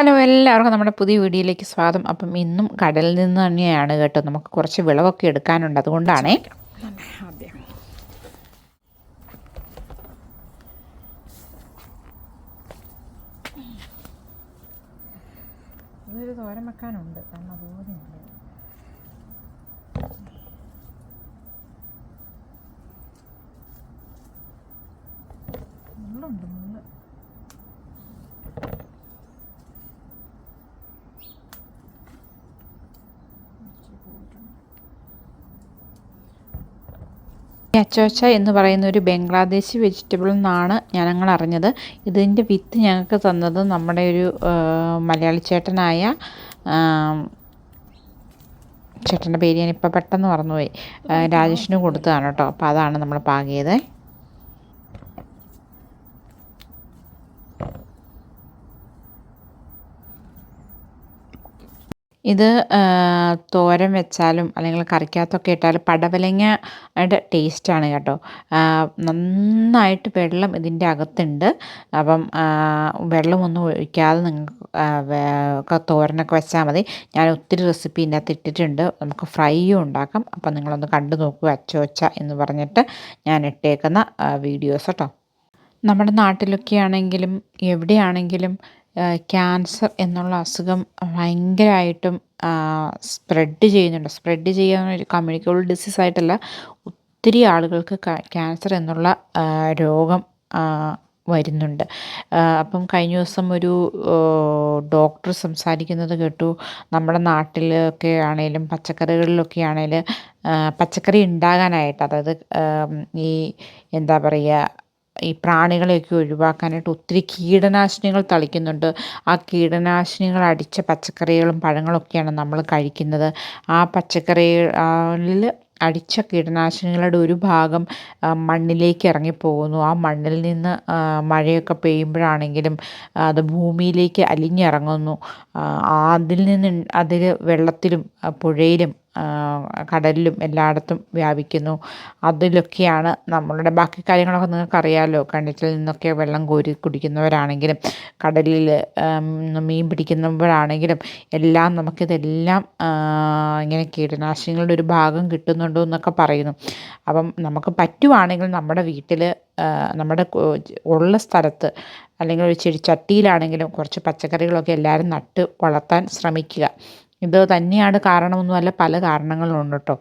Hello എല്ലാവർക്കും നമ്മുടെ പുതിയ വീഡിയോയിലേക്ക് സ്വാഗതം. അപ്പം ഇന്നും കടലിൽ നിന്ന് തന്നെയാണ് കേട്ടോ നമുക്ക് കുറച്ച് വിളവൊക്കെ എടുക്കാനുണ്ട്. അതുകൊണ്ടാണേ. ഇതൊരു തോരൻ വെക്കാനുണ്ട്. കാരണം അതുപോലെ അച്ചോച്ച എന്ന് പറയുന്ന ഒരു ബംഗ്ലാദേശി വെജിറ്റബിൾ എന്നാണ് ഞങ്ങൾ അറിഞ്ഞത് ഇതിന്റെ വിത്ത് ഞങ്ങൾക്ക് തന്നത് നമ്മുടെ ഒരു മലയാളി ചേട്ടനായ ചേട്ടന്റെ പേര് ഞാനിപ്പോൾ പെട്ടെന്ന് മറന്നുപോയി. രാജേഷിന് കൊടുത്തതാണ് കേട്ടോ. അപ്പോൾ അതാണ് നമ്മൾ പാകിയത്. ഇത് തോരൻ വെച്ചാലും അല്ലെങ്കിൽ കറിക്കകത്തൊക്കെ ഇട്ടാലും പടവലങ്ങയുടെ ടേസ്റ്റാണ് കേട്ടോ. നന്നായിട്ട് വെള്ളം ഇതിന്റെ അകത്തുണ്ട്. അപ്പം വെള്ളമൊന്നും ഒഴിക്കാതെ നിങ്ങൾക്ക് തോരനൊക്കെ വെച്ചാൽ മതി. ഞാൻ ഒത്തിരി റെസിപ്പി ഇതിനകത്ത് ഇട്ടിട്ടുണ്ട്. നമുക്ക് ഫ്രൈയും ഉണ്ടാക്കാം. അപ്പം നിങ്ങളൊന്ന് കണ്ടു നോക്കുക അച്ചോച്ച എന്ന് പറഞ്ഞിട്ട് ഞാൻ ഇട്ടേക്കുന്ന വീഡിയോസ് കേട്ടോ. നമ്മുടെ നാട്ടിലൊക്കെ ആണെങ്കിലും എവിടെയാണെങ്കിലും ക്യാൻസർ എന്നുള്ള അസുഖം ഭയങ്കരമായിട്ടും സ്പ്രെഡ് ചെയ്യുന്നുണ്ട്. സ്പ്രെഡ് ഒരു കമ്മ്യൂണിക്കബിൾ ഡിസീസ് ആയിട്ടല്ല ഒത്തിരി ആളുകൾക്ക് ക്യാൻസർ എന്നുള്ള രോഗം വരുന്നുണ്ട്. അപ്പം കഴിഞ്ഞ ദിവസം ഒരു ഡോക്ടർ സംസാരിക്കുന്നത് കേട്ടു. നമ്മുടെ നാട്ടിലൊക്കെ ആണെങ്കിലും പച്ചക്കറികളിലൊക്കെ ആണെങ്കിൽ പച്ചക്കറി ഉണ്ടാകാനായിട്ട് അതായത് ഈ എന്താ പറയുക ഈ പ്രാണികളെയൊക്കെ ഒഴിവാക്കാനായിട്ട് ഒത്തിരി കീടനാശിനികൾ തളിക്കുന്നുണ്ട്. ആ കീടനാശിനികൾ അടിച്ച പച്ചക്കറികളും പഴങ്ങളൊക്കെയാണ് നമ്മൾ കഴിക്കുന്നത്. ആ പച്ചക്കറികളിൽ അടിച്ച കീടനാശിനികളുടെ ഒരു ഭാഗം മണ്ണിലേക്ക് ഇറങ്ങിപ്പോകുന്നു. ആ മണ്ണിൽ നിന്ന് മഴയൊക്കെ പെയ്യുമ്പോഴാണെങ്കിലും അത് ഭൂമിയിലേക്ക് അലിഞ്ഞിറങ്ങുന്നു. അതിൽ നിന്ന് അതിൽ വെള്ളത്തിലും പുഴയിലും കടലിലും എല്ലായിടത്തും വ്യാപിക്കുന്നു. അതിലൊക്കെയാണ് നമ്മളുടെ ബാക്കി കാര്യങ്ങളൊക്കെ നിങ്ങൾക്ക് അറിയാമല്ലോ കിണറ്റിൽ നിന്നൊക്കെ വെള്ളം കോരി കുടിക്കുന്നവരാണെങ്കിലും കടലിൽ മീൻ പിടിക്കുന്നവരാണെങ്കിലും എല്ലാം നമുക്കിതെല്ലാം ഇങ്ങനെ കീടനാശിനികളുടെ ഒരു ഭാഗം കിട്ടുന്നുണ്ടോ എന്നൊക്കെ പറയുന്നു. അപ്പം നമുക്ക് പറ്റുവാണെങ്കിൽ നമ്മുടെ വീട്ടിൽ നമ്മുടെ ഉള്ള സ്ഥലത്ത് അല്ലെങ്കിൽ ഒരു ചെടിച്ചട്ടിയിലാണെങ്കിലും കുറച്ച് പച്ചക്കറികളൊക്കെ എല്ലാവരും നട്ട് വളർത്താൻ ശ്രമിക്കുക. ഇത് തന്നെയാണ് കാരണമൊന്നുമല്ല പല കാരണങ്ങളുണ്ട് കേട്ടോ.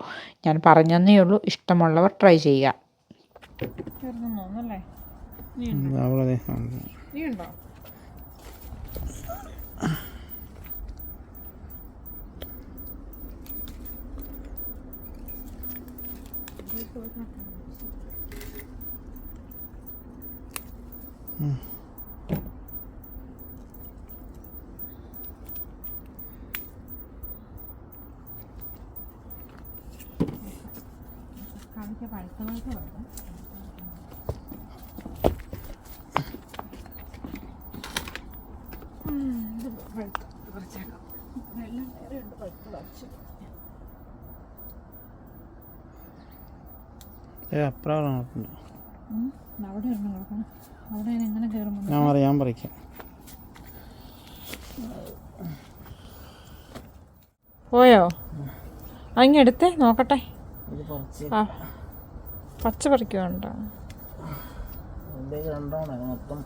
ഞാൻ പറഞ്ഞതേ ഉള്ളൂ ഇഷ്ടമുള്ളവർ ട്രൈ ചെയ്യുക. ഉം. കാണിക്ക പഴുത്തതൊക്കെ വേണം അവിടെ അവിടെ എങ്ങനെ കയറുമ്പോൾ ഞാൻ പറയാൻ പറിക്കാം. പോയോ? അങ്ങെടുത്തേ നോക്കട്ടെ. ആ പച്ച പറിക്കുന്നുണ്ടോ. മൊത്തം.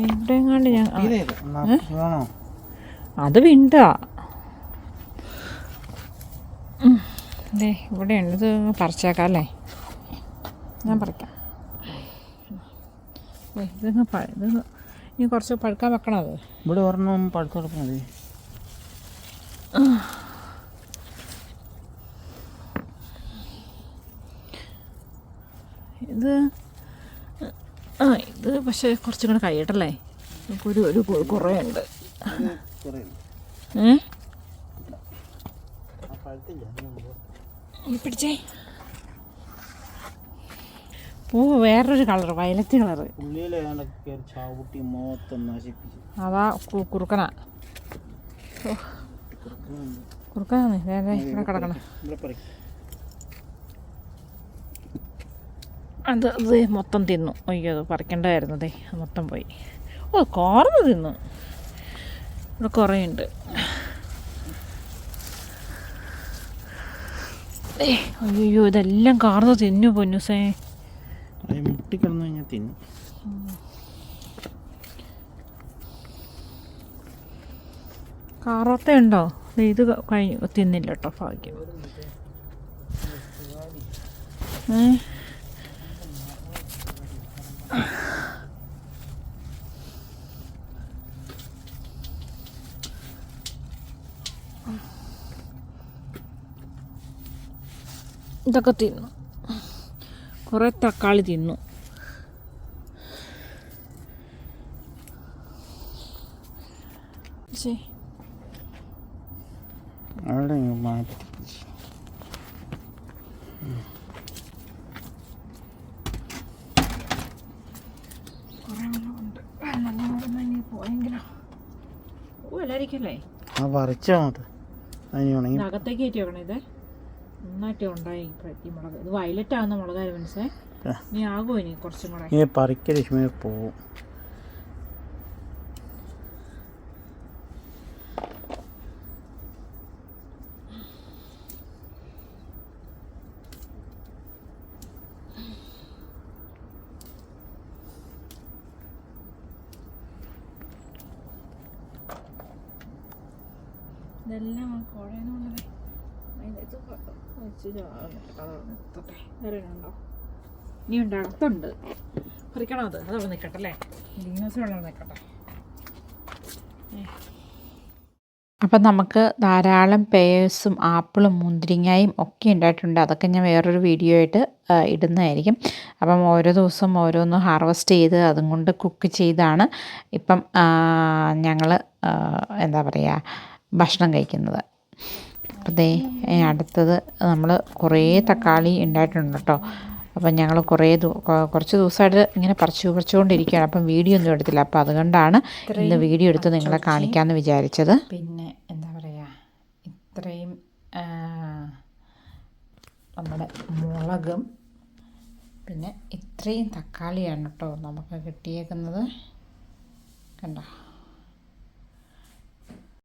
ഇവിടെ എങ്ങാണ്ട് ഞാൻ അത് വിണ്ടാ. ഇവിടെ ഉണ്ട് ഇത് പറിച്ചേക്കാം അല്ലേ? ഞാൻ പറിക്കാം. ഇതിങ്ങ് ഇത് ഇനി കുറച്ച് പഴുക്കാൻ വെക്കണം അത്. ഇവിടെ ഒരെണ്ണം പഴുത്തോടൊപ്പം മതി. ഇത് ആ ഇത് പക്ഷേ കുറച്ചും കൂടെ കഴിയട്ടല്ലേ? ഒരു ഒരു കുറേ ഉണ്ട് ഏ? പിടിച്ചേ. പൂ വേറൊരു കളർ വയലറ്റ് കളർ അതാ കുറുക്കനാ. കുറുക്കനാന്ന് വേറെ ഇവിടെ കിടക്കണം അത് ഇത് മൊത്തം തിന്നു. അയ്യോ അത് പറിക്കണ്ടായിരുന്നതേ മൊത്തം പോയി. ഓ കോർന്ന് തിന്നു. ഇവിടെ കുറേ ഉണ്ട് അയ്യോ ഇതെല്ലാം കാർന്ന് തിന്നു പൊന്നുസേ. അത് മുട്ടിക്കിടന്നു കഴിഞ്ഞാൽ തിന്നു. കാറത്ത ഉണ്ടോ ദേ, ഇത് കഴിഞ്ഞു തിന്നില്ല കേട്ടോ ഭാഗ്യം. ഏ? ഇതൊക്കെ തിന്നു. കുറേ തക്കാളി തിന്നു. അവിടെ മാറ്റി. ആ പറിച്ചോട്ട് അതിന് ഉണങ്ങി അകത്തേക്ക് കയറ്റി വെക്കണം ഇത്? നന്നായിട്ട് ഉണ്ടായി മുളക്. ഇത് വയലറ്റ് ആകുന്ന മുളക് മനസ്സേ. ഇനി ആകുമോ ഇനി കുറച്ചും കൂടെ? ഇനി പറിക്കൽ ഇഷ്മയെ പോവും. ഇതെല്ലാം കുഴയെന്ന് അതിനകത്ത് വെച്ചിട്ട് നിർത്തട്ടെ വേറെ ഉണ്ടോ? ഇനി ഉണ്ട് പറിക്കണോ അത്? അതവിടെ നിൽക്കട്ടെ അല്ലേ? ലീനോസിനുള്ള നിൽക്കട്ടെ അപ്പം നമുക്ക് ധാരാളം പേഴ്സും ആപ്പിളും മുന്തിരിങ്ങയും ഒക്കെ ഉണ്ടായിട്ടുണ്ട്. അതൊക്കെ ഞാൻ വേറൊരു വീഡിയോ ആയിട്ട് ഇടുന്നതായിരിക്കും. അപ്പം ഓരോ ദിവസം ഓരോന്ന് ഹാർവെസ്റ്റ് ചെയ്ത് അതും കൊണ്ട് കുക്ക് ചെയ്താണ്. ഇപ്പം ഞങ്ങൾ എന്താ പറയുക ഭക്ഷണം കഴിക്കുന്നത്. ദേ അടുത്തത് നമ്മൾ കുറേ തക്കാളി ഉണ്ടായിട്ടുണ്ട് കേട്ടോ അപ്പം ഞങ്ങൾ കുറേ കുറച്ച് ദിവസമായിട്ട് ഇങ്ങനെ പറിച്ചു പറിച്ചുകൊണ്ടിരിക്കുകയാണ്. അപ്പം വീഡിയോ ഒന്നും എടുത്തില്ല. അപ്പം അതുകൊണ്ടാണ് ഇന്ന് വീഡിയോ എടുത്ത് നിങ്ങളെ കാണിക്കാമെന്ന് വിചാരിച്ചത്. പിന്നെ എന്താ പറയുക ഇത്രയും നമ്മുടെ മുളകും പിന്നെ ഇത്രയും തക്കാളിയാണ് കേട്ടോ നമുക്ക് കിട്ടിയേക്കുന്നത്. കണ്ടോ?